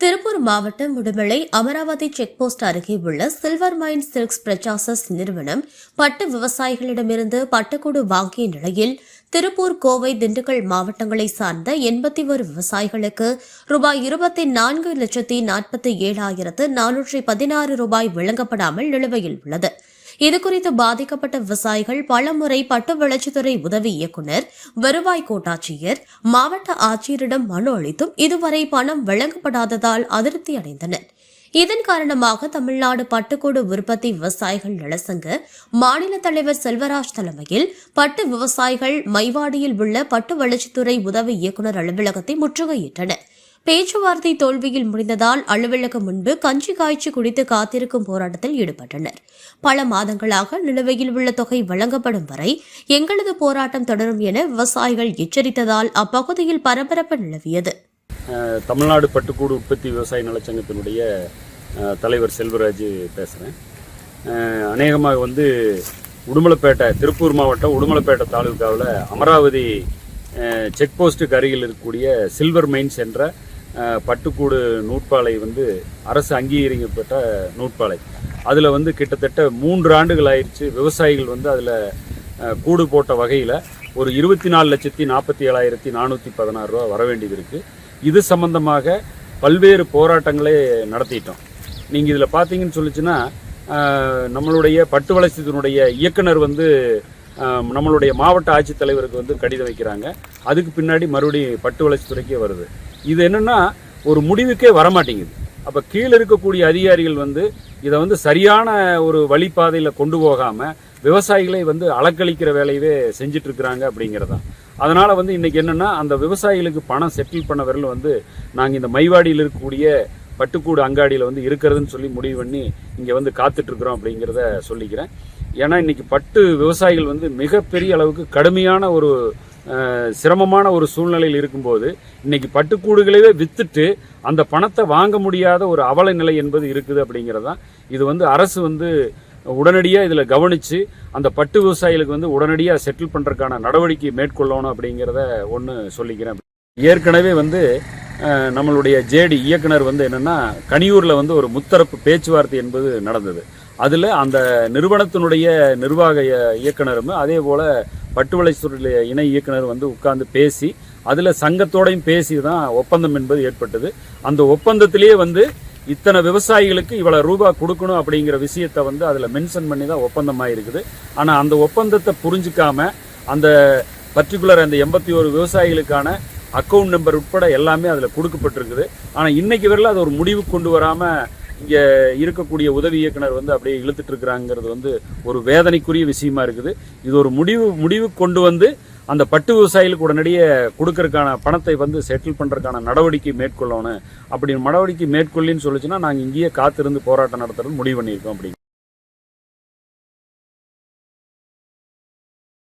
திருப்பூர் மாவட்டம் Udumalai Amaravathi check post அருகே உள்ள சில்வர் மைன் சில்க்ஸ் பிரச்சாசஸ் நிறுவனம் பட்டு விவசாயிகளிடமிருந்து பட்டுக்கூடு வாங்கிய நிலையில் திருப்பூர் கோவை திண்டுக்கல் மாவட்டங்களை சார்ந்த எண்பத்தி ஒரு விவசாயிகளுக்கு ரூபாய் இருபத்தி நான்கு லட்சத்தி நாற்பத்தி ஏழாயிரத்து நானூற்றி பதினாறு ரூபாய் வழங்கப்படாமல் நிலுவையில் உள்ளது. இதுகுறித்து பாதிக்கப்பட்ட விவசாயிகள் பலமுறை பட்டு வளர்ச்சித்துறை உதவி இயக்குநர் வருவாய் கோட்டாட்சியர் மாவட்ட ஆட்சியரிடம் மனு அளித்தும் இதுவரை பணம் வழங்கப்படாததால் அதிருப்தி அடைந்தனர். இதன் காரணமாக தமிழ்நாடு பட்டுக்கூடு உற்பத்தி விவசாயிகள் நலசங்க மாநில தலைவர் செல்வராஜ் தலைமையில் பட்டு விவசாயிகள் மைவாடியில் உள்ள பட்டு வளர்ச்சித்துறை உதவி இயக்குநர் அலுவலகத்தை முற்றுகையிட்டனர். பேச்சுவார்த்தை தோல்வியில் முடிந்ததால் அலுவலகம் முன்பு கஞ்சி காய்ச்சி குடித்து காத்திருக்கும் போராட்டத்தில் ஈடுபட்டனர். பல மாதங்களாக நிலுவையில் உள்ள தொகை வழங்கப்படும் வரை எங்களது போராட்டம் தொடரும் என விவசாயிகள் எச்சரித்ததால் அப்பகுதியில் பரபரப்பு நிலவியது. தமிழ்நாடு பட்டுக்கூடு உற்பத்தி விவசாய நலச்சங்கத்தினுடைய தலைவர் செல்வராஜ் பேசுகிறேன் அநேகமாக வந்து உடுமலைப்பேட்டை திருப்பூர் மாவட்டம் உடுமலைப்பேட்டை தாலுகாவில் அமராவதி செக் போஸ்ட்டுக்கு அருகில் இருக்கக்கூடிய சில்வர் மைன்ஸ் என்ற பட்டுக்கூடு நூற்பாலை வந்து அரசு அங்கீகரிக்கப்பட்ட நூற்பாலை. அதில் வந்து கிட்டத்தட்ட மூன்று ஆண்டுகள் ஆயிடுச்சு. விவசாயிகள் வந்து அதில் கூடு போட்ட வகையில் ஒரு இருபத்தி நாலு லட்சத்தி நாற்பத்தி ஏழாயிரத்தி நானூற்றி பதினாறு ரூபா வர வேண்டியது இருக்குது இது சம்பந்தமாக பல்வேறு போராட்டங்களே நடத்திட்டோம். நீங்கள் இதில் பார்த்தீங்கன்னு சொல்லிச்சுன்னா நம்மளுடைய பட்டு வளர்ச்சித்தினுடைய இயக்குனர் வந்து நம்மளுடைய மாவட்ட ஆட்சித்தலைவருக்கு வந்து கடிதம் வைக்கிறாங்க. அதுக்கு பின்னாடி மறுபடியும் பட்டு வளர்ச்சித்துறைக்கே வருது. இது என்னென்னா ஒரு முடிவுக்கே வரமாட்டேங்குது. அப்போ கீழே இருக்கக்கூடிய அதிகாரிகள் வந்து இதை வந்து சரியான ஒரு வழிபாதையில் கொண்டு போகாமல் விவசாயிகளை வந்து அலக்களிக்கிற வேலையவே செஞ்சுட்டு இருக்கிறாங்க அப்படிங்கிறதான். அதனால் வந்து இன்றைக்கி என்னென்னா அந்த விவசாயிகளுக்கு பணம் செட்டில் பண்ண வரல வந்து நாங்கள் இந்த மைவாடியில் இருக்கக்கூடிய பட்டுக்கூடு அங்காடியில் வந்து இருக்கிறதுன்னு சொல்லி முடிவு பண்ணி இங்கே வந்து காத்துட்ருக்குறோம் அப்படிங்கிறத சொல்லிக்கிறேன். ஏன்னா இன்றைக்கி பட்டு விவசாயிகள் வந்து மிகப்பெரிய அளவுக்கு கடுமையான ஒரு சிரமமான ஒரு சூழ்நிலையில் இருக்கும்போது இன்னைக்கு பட்டுக்கூடுகளையே விற்றுட்டு அந்த பணத்தை வாங்க முடியாத ஒரு அவல நிலை என்பது இருக்குது அப்படிங்கிறதான் இது வந்து அரசு வந்து உடனடியாக இதில் கவனித்து அந்த பட்டு விவசாயிகளுக்கு வந்து உடனடியாக செட்டில் பண்ணுறதுக்கான நடவடிக்கை மேற்கொள்ளணும் அப்படிங்கிறத ஒன்று சொல்லிக்கிறேன். ஏற்கனவே வந்து நம்மளுடைய ஜேடி இயக்குனர் வந்து என்னென்னா கனியூரில் வந்து ஒரு முத்தரப்பு பேச்சுவார்த்தை என்பது நடந்தது. அதில் அந்த நிறுவனத்தினுடைய நிர்வாக இயக்குனரும் அதே போல் பட்டுவளைத்துறையுடைய இணை இயக்குனர் வந்து உட்கார்ந்து பேசி அதில் சங்கத்தோடையும் பேசி தான் ஒப்பந்தம் என்பது ஏற்பட்டது. அந்த ஒப்பந்தத்திலேயே வந்து இத்தனை விவசாயிகளுக்கு இவ்வளோ ரூபா கொடுக்கணும் அப்படிங்கிற விஷயத்த வந்து அதில் மென்ஷன் பண்ணி தான் ஒப்பந்தமாக இருக்குது ஆனால் அந்த ஒப்பந்தத்தை புரிஞ்சுக்காம அந்த பர்டிகுலர் அந்த எண்பத்தி ஒரு விவசாயிகளுக்கான அக்கவுண்ட் நம்பர் உட்பட எல்லாமே அதில் கொடுக்கப்பட்டிருக்குது. ஆனால் இன்றைக்கு வரையில் அது ஒரு முடிவு கொண்டு வராமல் இங்கே இருக்கக்கூடிய உதவி இயக்குனர் வந்து அப்படியே இழுத்துட்டு இருக்கிறாங்கிறது வந்து ஒரு வேதனைக்குரிய விஷயமா இருக்குது. இது ஒரு முடிவு முடிவு கொண்டு வந்து அந்த பட்டு விவசாயிகளுக்கு உடனடியே கொடுக்கறதுக்கான பணத்தை வந்து செட்டில் பண்ணுறதுக்கான நடவடிக்கை மேற்கொள்ளணும். அப்படி நடவடிக்கை மேற்கொள்ளின்னு சொல்லிச்சுன்னா நாங்கள் இங்கேயே காத்திருந்து போராட்டம் நடத்துறதுன்னு முடிவு பண்ணியிருக்கோம் அப்படி